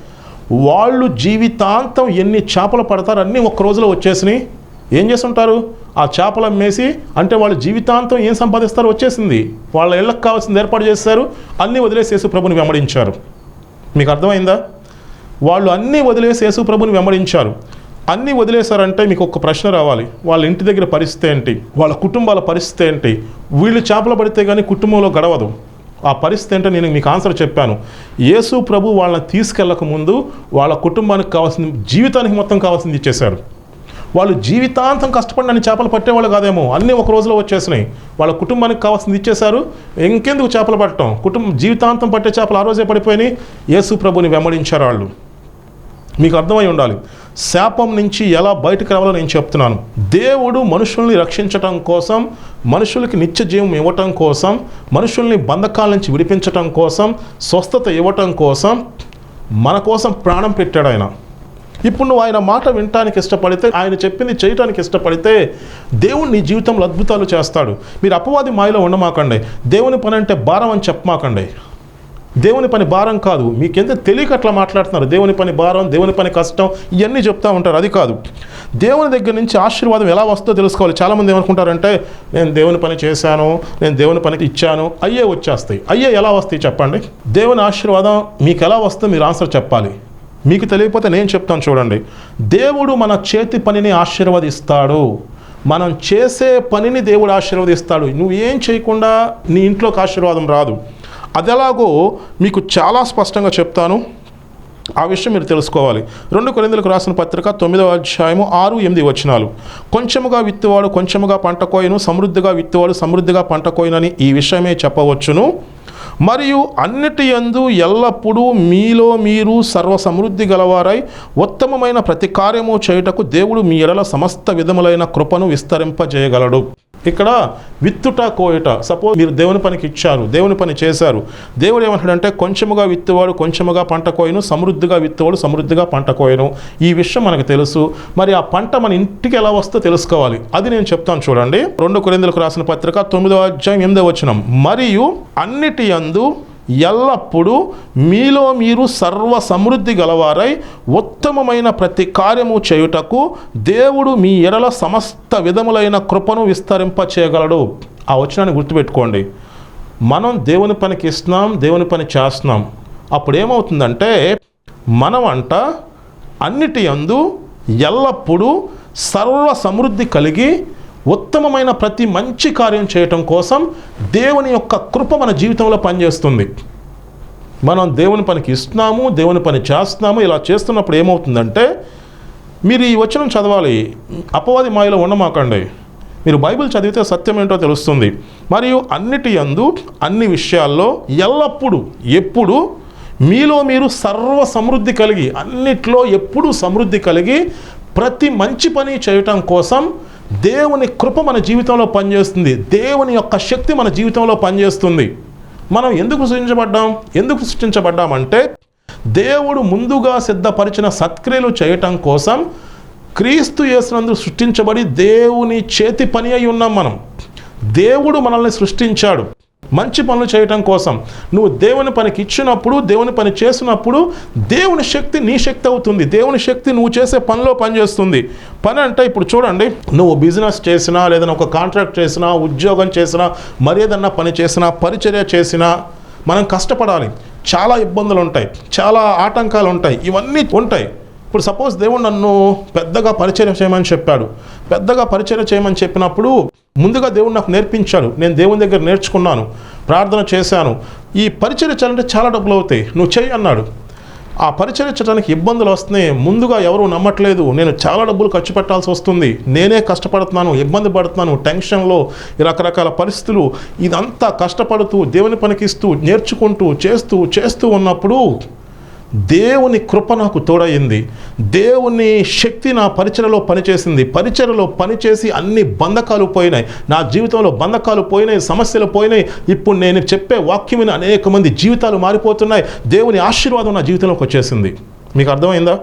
వాళ్ళు జీవితాంతం ఎన్ని చేపలు పడతారు అన్నీ ఒక్క రోజులో వచ్చేసినాయి. ఏం చేస్తుంటారు? ఆ చేపలు అమ్మేసి అంటే వాళ్ళ జీవితాంతం ఏం సంపాదిస్తారో వచ్చేసింది. వాళ్ళ ఇళ్ళకి కావాల్సింది ఏర్పాటు చేస్తారు. అన్నీ వదిలేసేసి ప్రభుని వెంబడించారు. మీకు అర్థమైందా? వాళ్ళు అన్నీ వదిలేసి యేసు ప్రభుని వెంబడించారు. అన్నీ వదిలేశారంటే మీకు ఒక ప్రశ్న రావాలి. వాళ్ళ ఇంటి దగ్గర పరిస్థితి ఏంటి? వాళ్ళ కుటుంబాల పరిస్థితి ఏంటి? వీళ్ళు చేపలు పడితే కానీ కుటుంబంలో గడవదు. ఆ పరిస్థితి ఏంటో నేను మీకు ఆన్సర్ చెప్పాను. యేసు ప్రభు వాళ్ళని తీసుకెళ్ళక ముందు వాళ్ళ కుటుంబానికి కావాల్సింది జీవితానికి మొత్తం కావాల్సింది ఇచ్చేశారు. వాళ్ళు జీవితాంతం కష్టపడిన చేపలు పట్టేవాళ్ళు కాదేమో. అన్నీ ఒక రోజులో వచ్చేసినాయి. వాళ్ళ కుటుంబానికి కావాల్సింది ఇచ్చేశారు. ఇంకెందుకు చేపలు పట్టడం? కుటుంబం జీవితాంతం పట్టే చేపలు ఆ రోజే పడిపోయినాయి. యేసు ప్రభుని వెంబడించారు వాళ్ళు. మీకు అర్థమై ఉండాలి. శాపం నుంచి ఎలా బయటకు రావాలో నేను చెప్తున్నాను. దేవుడు మనుషుల్ని రక్షించటం కోసం మనుషులకి నిత్య జీవం ఇవ్వటం కోసం మనుషుల్ని బంధకాల నుంచి విడిపించటం కోసం స్వస్థత ఇవ్వటం కోసం మన కోసం ప్రాణం పెట్టాడు ఆయన. ఇప్పుడు నువ్వు ఆయన మాట వినటానికి ఇష్టపడితే ఆయన చెప్పింది చేయటానికి ఇష్టపడితే దేవుడు నీ జీవితంలో అద్భుతాలు చేస్తాడు. మీరు అపవాది మాయలో ఉండమాకండి. దేవుని పని అంటే భారం అని చెప్పమాకండి. దేవుని పని భారం కాదు. మీకెంత తెలియక అట్లా మాట్లాడుతున్నారు? దేవుని పని భారం దేవుని పని కష్టం ఇవన్నీ చెప్తా ఉంటారు. అది కాదు. దేవుని దగ్గర నుంచి ఆశీర్వాదం ఎలా వస్తుందో తెలుసుకోవాలి. చాలామంది ఏమనుకుంటారంటే నేను దేవుని పని చేశాను నేను దేవుని పనికి ఇచ్చాను అయ్యే వచ్చేస్తాయి. అయ్యే ఎలా వస్తాయి చెప్పండి? దేవుని ఆశీర్వాదం మీకు ఎలా వస్తుందో మీరు ఆన్సర్ చెప్పాలి. మీకు తెలియకపోతే నేను చెప్తాను చూడండి. దేవుడు మన చేతి పనిని ఆశీర్వదిస్తాడు. మనం చేసే పనిని దేవుడు ఆశీర్వదిస్తాడు. నువ్వు ఏం చేయకుండా నీ ఇంట్లోకి ఆశీర్వాదం రాదు. అది ఎలాగో మీకు చాలా స్పష్టంగా చెప్తాను. ఆ విషయం మీరు తెలుసుకోవాలి. రెండు కొరిందులకు రాసిన పత్రిక తొమ్మిదవ అధ్యాయము ఆరు ఎనిమిది వచనాలు. కొంచెముగా విత్తువాడు కొంచెముగా పంట కోయను సమృద్ధిగా విత్తువాడు సమృద్ధిగా పంట కోయనని ఈ విషయమే చెప్పవచ్చును. మరియు అన్నిటి యందు ఎల్లప్పుడూ మీలో మీరు సర్వ సమృద్ధి గలవారై ఉత్తమమైన ప్రతి కార్యము చేయుటకు దేవుడు మీ ఎడల సమస్త విధములైన కృపను విస్తరింపజేయగలడు. ఇక్కడ విత్తుట కోయట. సపోజ్ మీరు దేవుని పనికి ఇచ్చారు దేవుని పని చేశారు. దేవుడు ఏమంటాడంటే కొంచెముగా విత్తువాడు కొంచెముగా పంట కోయను సమృద్ధిగా విత్తువాడు సమృద్ధిగా పంట కోయను. ఈ విషయం మనకు తెలుసు. మరి ఆ పంట మన ఇంటికి ఎలా వస్తో తెలుసుకోవాలి? అది నేను చెప్తాను చూడండి. రెండు కొరిందులకు రాసిన పత్రిక తొమ్మిదవ అధ్యాయం ఎనిమిదవ వచనం. మరియు అన్నిటి యందు ఎల్లప్పుడూ మీలో మీరు సర్వ సమృద్ధి గలవారై ఉత్తమమైన ప్రతి కార్యము చేయుటకు దేవుడు మీ ఎడల సమస్త విధములైన కృపను విస్తరింపచేయగలడు. ఆ వచనాన్ని గుర్తుపెట్టుకోండి. మనం దేవుని పనికి ఇస్తున్నాం దేవుని పని చేస్తున్నాం. అప్పుడు ఏమవుతుందంటే మనం అంట అన్నిటి అందు ఎల్లప్పుడూ సర్వ సమృద్ధి కలిగి ఉత్తమమైన ప్రతి మంచి కార్యం చేయటం కోసం దేవుని యొక్క కృప మన జీవితంలో పనిచేస్తుంది. మనం దేవుని పనికి ఇస్తున్నాము దేవుని పని చేస్తున్నాము ఇలా చేస్తున్నప్పుడు ఏమవుతుందంటే మీరు ఈ వచనం చదవాలి. అపవాది మాయలో ఉండమాకండి. మీరు బైబిల్ చదివితే సత్యం ఏంటో తెలుస్తుంది. మరియు అన్నిటి యందు అన్ని విషయాల్లో ఎల్లప్పుడూ ఎప్పుడు మీలో మీరు సర్వ సమృద్ధి కలిగి అన్నిట్లో ఎప్పుడూ సమృద్ధి కలిగి ప్రతి మంచి పని చేయటం కోసం దేవుని కృప మన జీవితంలో పనిచేస్తుంది. దేవుని యొక్క శక్తి మన జీవితంలో పనిచేస్తుంది. మనం ఎందుకు సృష్టించబడ్డాం ఎందుకు సృష్టించబడ్డామంటే దేవుడు ముందుగా సిద్ధపరిచిన సత్క్రియలు చేయటం కోసం క్రీస్తు యేసునందు సృష్టించబడి దేవుని చేతి పని అయి ఉన్నాం మనం. దేవుడు మనల్ని సృష్టించాడు. మంచి పనులు చేయటం కోసం. నువ్వు దేవుని పనికి ఇచ్చినప్పుడు దేవుని పని చేసినప్పుడు దేవుని శక్తి నీ శక్తి అవుతుంది. దేవుని శక్తి నువ్వు చేసే పనిలో పనిచేస్తుంది. పని అంటే ఇప్పుడు చూడండి నువ్వు బిజినెస్ చేసినా లేదన్నా ఒక కాంట్రాక్ట్ చేసినా ఉద్యోగం చేసినా మరేదన్నా పని చేసినా పరిచర్య చేసినా మనం కష్టపడాలి. చాలా ఇబ్బందులు ఉంటాయి. చాలా ఆటంకాలు ఉంటాయి. ఇవన్నీ ఉంటాయి. ఇప్పుడు సపోజ్ దేవుడు నన్ను పెద్దగా పరిచయం చేయమని చెప్పాడు. పెద్దగా పరిచయం చేయమని చెప్పినప్పుడు ముందుగా దేవుడు నాకు నేర్పించాడు. నేను దేవుని దగ్గర నేర్చుకున్నాను. ప్రార్థన చేశాను. ఈ పరిచయం చేయాలంటే చాలా డబ్బులు అవుతాయి. నువ్వు చెయ్యి అన్నాడు. ఆ పరిచరించడానికి ఇబ్బందులు వస్తున్నాయి. ముందుగా ఎవరు నమ్మట్లేదు. నేను చాలా డబ్బులు ఖర్చు పెట్టాల్సి వస్తుంది. నేనే కష్టపడుతున్నాను. ఇబ్బంది పడుతున్నాను. టెన్షన్లో రకరకాల పరిస్థితులు. ఇదంతా కష్టపడుతూ దేవుని పనికిస్తూ నేర్చుకుంటూ చేస్తూ చేస్తూ ఉన్నప్పుడు దేవుని కృప నాకు తోడయింది. దేవుని శక్తి నా పరిచయలో పనిచేసింది. పరిచయలో పనిచేసి అన్ని బంధకాలు పోయినాయి. నా జీవితంలో బంధకాలు పోయినాయి సమస్యలు పోయినాయి. ఇప్పుడు నేను చెప్పే వాక్యమైన అనేక మంది జీవితాలు మారిపోతున్నాయి. దేవుని ఆశీర్వాదం నా జీవితంలోకి వచ్చేసింది. మీకు అర్థమైందా?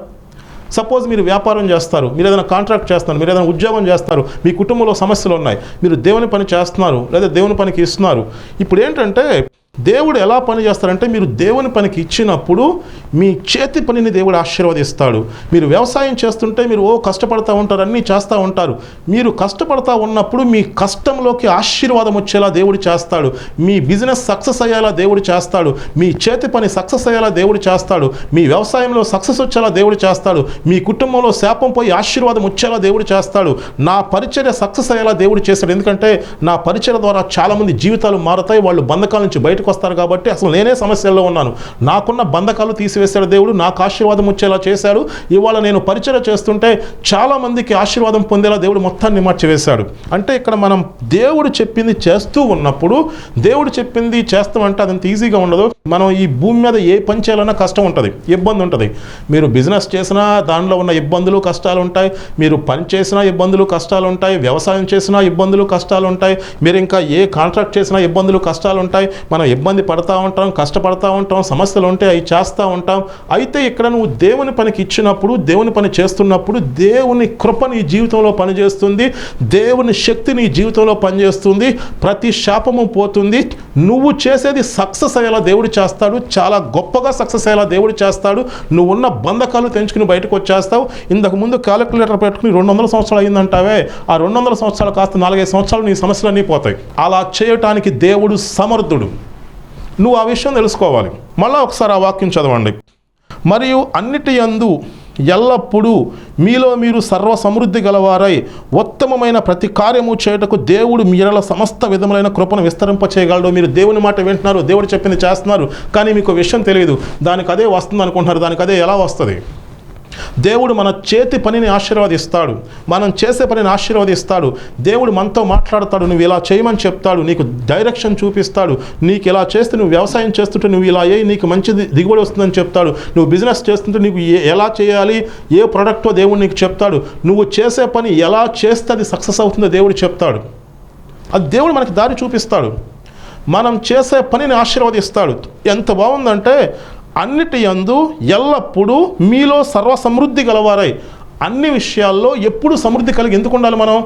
సపోజ్ మీరు వ్యాపారం చేస్తారు మీరు ఏదైనా కాంట్రాక్ట్ చేస్తారు మీరు ఏదైనా ఉద్యోగం చేస్తారు మీ కుటుంబంలో సమస్యలు ఉన్నాయి. మీరు దేవుని పని చేస్తున్నారు లేదా దేవుని పనికి ఇస్తున్నారు. ఇప్పుడు ఏంటంటే దేవుడు ఎలా పని చేస్తారంటే మీరు దేవుని పనికి ఇచ్చినప్పుడు మీ చేతి పనిని దేవుడు ఆశీర్వదిస్తాడు. మీరు వ్యవసాయం చేస్తుంటే మీరు ఓ కష్టపడతా ఉంటారు అన్నీ చేస్తూ ఉంటారు. మీరు కష్టపడతా ఉన్నప్పుడు మీ కష్టంలోకి ఆశీర్వాదం వచ్చేలా దేవుడు చేస్తాడు. మీ బిజినెస్ సక్సెస్ అయ్యేలా దేవుడు చేస్తాడు. మీ చేతి పని సక్సెస్ అయ్యేలా దేవుడు చేస్తాడు. మీ వ్యవసాయంలో సక్సెస్ వచ్చేలా దేవుడు చేస్తాడు. మీ కుటుంబంలో శాపం పోయి ఆశీర్వాదం వచ్చేలా దేవుడు చేస్తాడు. నా పరిచర్య సక్సెస్ అయ్యేలా దేవుడు చేస్తాడు. ఎందుకంటే నా పరిచర్య ద్వారా చాలామంది జీవితాలు మారుతాయి వాళ్ళు బంధకాల నుంచి బయటకు వస్తారు కాబట్టి అసలు నేనే సమస్యల్లో ఉన్నాను. నాకున్న బంధకాలు తీసివేశాడు దేవుడు నాకు ఆశీర్వాదం వచ్చేలా చేశాడు. ఇవాళ నేను పరిచయం చేస్తుంటే చాలామందికి ఆశీర్వాదం పొందేలా దేవుడు మొత్తాన్ని మార్చివేశాడు. అంటే ఇక్కడ మనం దేవుడు చెప్పింది చేస్తూ ఉన్నప్పుడు దేవుడు చెప్పింది చేస్తామంటే అదంత ఈజీగా ఉండదు. మనం ఈ భూమి మీద ఏ పని చేయాలన్నా కష్టం ఉంటుంది ఇబ్బంది ఉంటుంది. మీరు బిజినెస్ చేసినా దానిలో ఉన్న ఇబ్బందులు కష్టాలు ఉంటాయి. మీరు పని చేసినా ఇబ్బందులు కష్టాలు ఉంటాయి. వ్యవసాయం చేసినా ఇబ్బందులు కష్టాలు ఉంటాయి. మీరు ఇంకా ఏ కాంట్రాక్ట్ చేసినా ఇబ్బందులు కష్టాలు ఉంటాయి. మనం ఇబ్బంది పడతా ఉంటాం కష్టపడతా ఉంటాం సమస్యలు ఉంటే అవి చేస్తూ ఉంటాం. అయితే ఇక్కడ నువ్వు దేవుని పనికి ఇచ్చినప్పుడు దేవుని పని చేస్తున్నప్పుడు దేవుని కృప నీ జీవితంలో పనిచేస్తుంది దేవుని శక్తి నీ జీవితంలో పనిచేస్తుంది ప్రతి శాపము పోతుంది. నువ్వు చేసేది సక్సెస్ అయ్యేలా దేవుడు చేస్తాడు చాలా గొప్పగా సక్సెస్ అయ్యేలా దేవుడు చేస్తాడు. నువ్వు ఉన్న బంధకాలు తెంచుకుని బయటకు వచ్చేస్తావు. ఇంతకు ముందు క్యాలిక్యులేటర్ పెట్టుకుని రెండు వందల సంవత్సరాలు అయిందంటావే ఆ రెండు వందల సంవత్సరాలు కాస్త నాలుగైదు సంవత్సరాలు నీ సమస్యలన్నీ పోతాయి. అలా చేయటానికి దేవుడు సమర్థుడు. నువ్వు ఆ విషయం తెలుసుకోవాలి. మళ్ళీ ఒకసారి ఆ వాక్యం చదవండి. మరియు అన్నిటి యందు ఎల్లప్పుడూ మీలో మీరు సర్వ సమృద్ధి గలవారై ఉత్తమమైన ప్రతి కార్యము చేయుటకు దేవుడు మీరల సమస్త విధములైన కృపను విస్తరింపచేయగలడు మీరు దేవుని మాట వింటున్నారు దేవుడు చెప్పింది చేస్తున్నారు కానీ మీకు విషయం తెలియదు దానికి అదే వస్తుంది అనుకుంటున్నారు దానికి అదే ఎలా వస్తుంది? దేవుడు మన చేతి పనిని ఆశీర్వదిస్తాడు. మనం చేసే పనిని ఆశీర్వదిస్తాడు. దేవుడు మనతో మాట్లాడతాడు. నువ్వు ఇలా చేయమని చెప్తాడు. నీకు డైరెక్షన్ చూపిస్తాడు. నీకు ఇలా చేస్తే నువ్వు వ్యవసాయం చేస్తుంటే నువ్వు ఇలా ఏ నీకు మంచి దిగుబడి వస్తుందని చెప్తాడు. నువ్వు బిజినెస్ చేస్తుంటే నీకు ఏ- ఎలా చేయాలి ఏ ప్రొడక్టో దేవుడు నీకు చెప్తాడు. నువ్వు చేసే పని ఎలా చేస్తే అది సక్సెస్ అవుతుందో దేవుడు చెప్తాడు. అది దేవుడు మనకి దారి చూపిస్తాడు. మనం చేసే పనిని ఆశీర్వదిస్తాడు. ఎంత బాగుందంటే అన్నిటి యందు ఎల్లప్పుడూ మీలో సర్వ సమృద్ధి గలవారై. అన్ని విషయాల్లో ఎప్పుడు సమృద్ధి కలిగి ఎందుకు ఉండాలి మనం?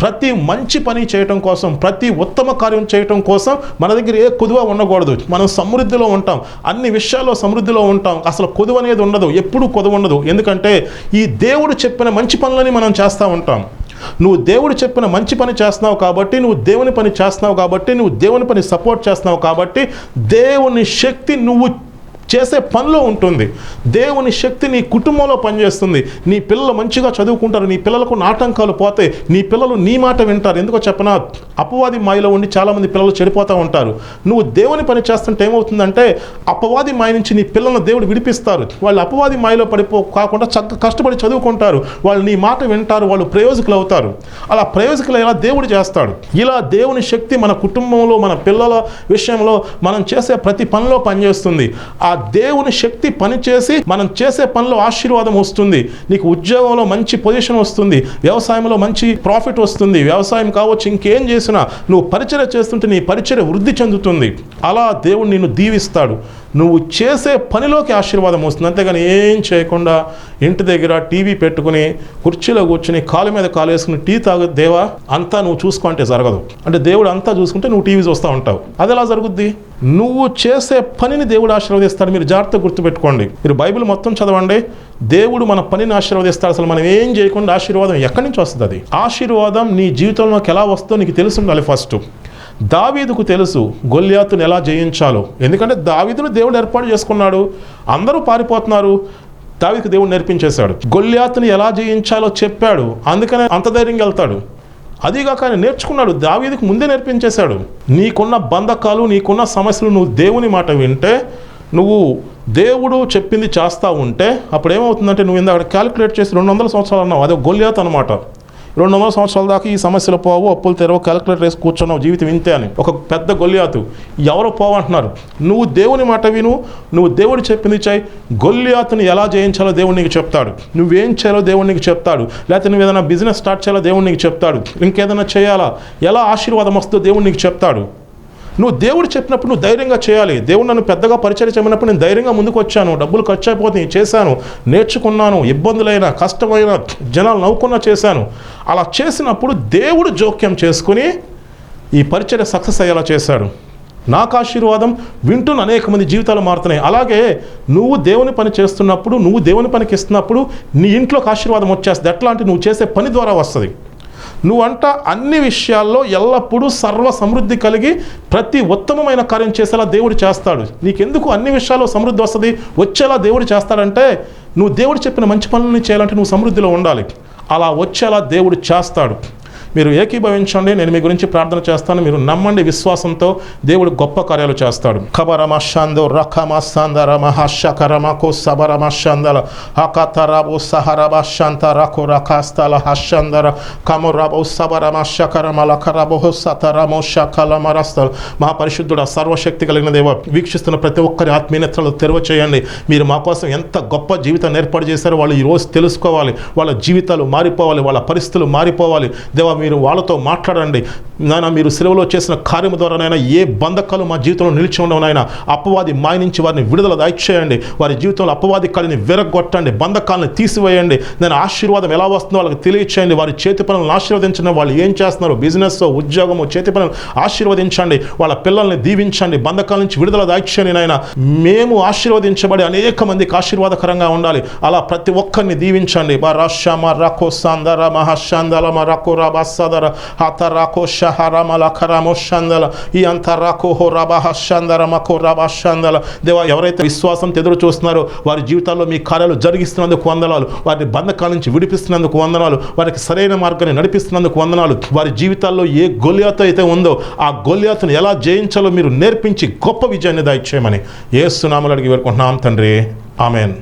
ప్రతి మంచి పని చేయటం కోసం ప్రతి ఉత్తమ కార్యం చేయటం కోసం మన దగ్గర ఏ కొదువ ఉండకూడదు. మనం సమృద్ధిలో ఉంటాం. అన్ని విషయాల్లో సమృద్ధిలో ఉంటాం. అసలు కొదువ అనేది ఉండదు. ఎప్పుడూ కొదువ ఉండదు. ఎందుకంటే ఈ దేవుడు చెప్పిన మంచి పనులని మనం చేస్తూ ఉంటాం. నువ్వు దేవుడు చెప్పిన మంచి పని చేస్తున్నావు కాబట్టి నువ్వు దేవుని పని చేస్తున్నావు కాబట్టి నువ్వు దేవుని పని సపోర్ట్ చేస్తున్నావు కాబట్టి దేవుని శక్తి నువ్వు చేసే పనిలో ఉంటుంది. దేవుని శక్తి నీ కుటుంబంలో పనిచేస్తుంది. నీ పిల్లలు మంచిగా చదువుకుంటారు. నీ పిల్లలకు నాటంకాలు పోతాయి. నీ పిల్లలు నీ మాట వింటారు. ఎందుకో చెప్పనా? అపవాది మాయలో ఉండి చాలామంది పిల్లలు చెడిపోతూ ఉంటారు. నువ్వు దేవుని పని చేస్తుంటే ఏమవుతుందంటే అపవాది మాయ నుంచి నీ పిల్లలను దేవుడు విడిపిస్తారు. వాళ్ళు అపవాది మాయలో పడిపో కాకుండా చక్క కష్టపడి చదువుకుంటారు. వాళ్ళు నీ మాట వింటారు. వాళ్ళు ప్రయోజకులు అవుతారు. అలా ప్రయోజకులు ఎలా దేవుడు చేస్తాడు? ఇలా దేవుని శక్తి మన కుటుంబంలో మన పిల్లల విషయంలో మనం చేసే ప్రతి పనిలో పనిచేస్తుంది. ఆ దేవుని శక్తి పనిచేసి మనం చేసే పనిలో ఆశీర్వాదం వస్తుంది. నీకు ఉద్యోగంలో మంచి పొజిషన్ వస్తుంది. వ్యవసాయంలో మంచి ప్రాఫిట్ వస్తుంది. వ్యవసాయం కావచ్చు ఇంకేం చేసినా నువ్వు పరిచయ చేస్తుంటే నీ పరిచయ వృద్ధి చెందుతుంది. అలా దేవుడు నిన్ను దీవిస్తాడు. నువ్వు చేసే పనిలోకి ఆశీర్వాదం వస్తుంది. అంతేగాని ఏం చేయకుండా ఇంటి దగ్గర టీవీ పెట్టుకుని కుర్చీలో కూర్చుని కాలు మీద కాలు వేసుకుని టీ తాగు దేవా అంతా నువ్వు చూసుకుంటే జరగదు. అంటే దేవుడు అంతా చూసుకుంటే నువ్వు టీవీ చూస్తూ ఉంటావు. అది ఎలా జరుగుద్ది? నువ్వు చేసే పనిని దేవుడు ఆశీర్వదిస్తాడు. మీరు జాగ్రత్తగా గుర్తుపెట్టుకోండి. మీరు బైబిల్ మొత్తం చదవండి. దేవుడు మన పనిని ఆశీర్వదిస్తాడు. అసలు మనం ఏం చేయకుండా ఆశీర్వాదం ఎక్కడి నుంచి వస్తుంది అది? ఆశీర్వాదం నీ జీవితంలోకి ఎలా వస్తుందో నీకు తెలిసి ఉండాలి ఫస్ట్. దావీదుకు తెలుసు గొల్యాతును ఎలా జయించాలో. ఎందుకంటే దావీదును దేవుడు ఏర్పాటు చేసుకున్నాడు. అందరూ పారిపోతున్నారు. దావీదుకు దేవుడు నేర్పించేశాడు. గొల్యాతుని ఎలా జయించాలో చెప్పాడు. అందుకనే అంత ధైర్యంగా వెళ్తాడు. అదిగాక ఆయన నేర్చుకున్నాడు. దావీదుకు ముందే నేర్పించేశాడు. నీకున్న బంధకాలు నీకున్న సమస్యలు నువ్వు దేవుని మాట వింటే నువ్వు దేవుడు చెప్పింది చేస్తూ ఉంటే అప్పుడు ఏమవుతుందంటే నువ్వు ఇందాక క్యాలిక్యులేట్ చేసి రెండు వందల సంవత్సరాలు అన్నావు. అదే గొల్యాత్ అనమాట రెండు వందల సంవత్సరాల దాకా ఈ సమస్యలు పోవు అప్పులు తెరవ క్యాలిక్యులేటర్ వేసి కూర్చున్నావు జీవితం ఇంతే అని. ఒక పెద్ద గొల్లియాతు. ఎవరు పోవంటున్నారు. నువ్వు దేవుని మాట విను నువ్వు దేవుడు చెప్పింది చేయి గొల్లియాతుని ఎలా జయించాలో దేవుడు నీకు చెప్తాడు. నువ్వేం చేయాలో దేవుడు నీకు చెప్తాడు. లేకపోతే నువ్వు ఏదైనా బిజినెస్ స్టార్ట్ చేయాలో దేవుడు నీకు చెప్తాడు. ఇంకేదైనా చేయాలా? ఎలా ఆశీర్వాదం వస్తుందో దేవుడు నీకు చెప్తాడు. నువ్వు దేవుడు చెప్పినప్పుడు నువ్వు ధైర్యంగా చేయాలి. దేవుడు నన్ను పెద్దగా పరిచయం చేయమన్నప్పుడు నేను ధైర్యంగా ముందుకు వచ్చాను. డబ్బులు ఖర్చు అయిపోతే చేశాను. నేర్చుకున్నాను ఇబ్బందులైన కష్టమైన జనాలు నవ్వుకున్నా చేశాను. అలా చేసినప్పుడు దేవుడు జోక్యం చేసుకుని ఈ పరిచర్య సక్సెస్ అయ్యేలా చేశాడు. నాకు ఆశీర్వాదం వింటున్న అనేక మంది జీవితాలు మారుతున్నాయి. అలాగే నువ్వు దేవుని పని చేస్తున్నప్పుడు నువ్వు దేవుని పనికి ఇస్తున్నప్పుడు నీ ఇంట్లోకి ఆశీర్వాదం వచ్చేస్తుంది. ఎట్లా అంటే నువ్వు చేసే పని ద్వారా వస్తుంది. నువ్వంట అన్ని విషయాల్లో ఎల్లప్పుడూ సర్వ సమృద్ధి కలిగి ప్రతి ఉత్తమమైన కార్యం చేసేలా దేవుడు చేస్తాడు. నీకెందుకు అన్ని విషయాల్లో సమృద్ధి వస్తుంది? వచ్చేలా దేవుడు చేస్తాడంటే నువ్వు దేవుడు చెప్పిన మంచి పనులని చేయాలంటే నువ్వు సమృద్ధిలో ఉండాలి. అలా వచ్చేలా దేవుడు చేస్తాడు. మీరు ఏకీభవించండి నేను మీ గురించి ప్రార్థన చేస్తాను మీరు నమ్మండి విశ్వాసంతో దేవుడు గొప్ప కార్యాలు చేస్తాడు. ఖబరమశాందో రఖమసాందర మహశకరమకు సబరమశాందల హకతరబు సహరబశాంత రఖు రఖాస్తల హర్షందర కమురబు సబరమశకరమల లఖరబు సతరము శకలమరస్తలు మా పరిశుద్ధుడ సర్వశక్తి కలిగిన దేవ వీక్షిస్తున్న ప్రతి ఒక్కరి ఆత్మీయతలు తెరవ చేయండి మీరు మా కోసం ఎంత గొప్ప జీవితాన్ని ఏర్పాటు చేశారో వాళ్ళు ఈరోజు తెలుసుకోవాలి. వాళ్ళ జీవితాలు మారిపోవాలి వాళ్ళ పరిస్థితులు మారిపోవాలి. దేవ మీరు వాళ్ళతో మాట్లాడండి. నాయన మీరు సెలవులో చేసిన కార్యము ద్వారానైనా ఏ బంధకాలు మా జీవితంలో నిలిచి ఉండవు నాయన. అపవాది మాయ నుంచి వారిని విడుదల దయచేయండి వారి జీవితంలో అపవాది కళని విరగొట్టండి బంధకాలను తీసివేయండి. నేను ఆశీర్వాదం ఎలా వస్తుందో వాళ్ళకి తెలియచేయండి. వారి చేతి పనులను ఆశీర్వదించండి. వాళ్ళు ఏం చేస్తున్నారు బిజినెస్ ఉద్యోగము చేతి పనులు ఆశీర్వదించండి. వాళ్ళ పిల్లల్ని దీవించండి. బంధకాల నుంచి విడుదల దాయిచ్చండి నాయన. మేము ఆశీర్వదించబడి అనేక మందికి ఆశీర్వాదకరంగా ఉండాలి. అలా ప్రతి ఒక్కరిని దీవించండి. బా రాశ్యామ రాకో సాందర మహాశాందల రాకో రాబా సదర హత రాకో షహరమ లఖరమో షందల ఈ అంత రాకో హో రబా హషందర మకో రబా షందల దేవా ఎవరైతే విశ్వాసం ఎదురు చూస్తున్నారో వారి జీవితాల్లో మీ కార్యాలు జరిగిస్తున్నందుకు వందనాలు వారిని బంధకాల నుంచి విడిపిస్తున్నందుకు వందనాలు వారికి సరైన మార్గాన్ని నడిపిస్తున్నందుకు వందనాలు వారి జీవితాల్లో ఏ గొల్యాత అయితే ఉందో ఆ గొల్యాతను ఎలా జయించాలో మీరు నేర్పించి గొప్ప విజయాన్ని దాయిచ్చేయమని ఏ సునామలు అడిగి వేడుకుంటున్నాం తండ్రి ఆమెన్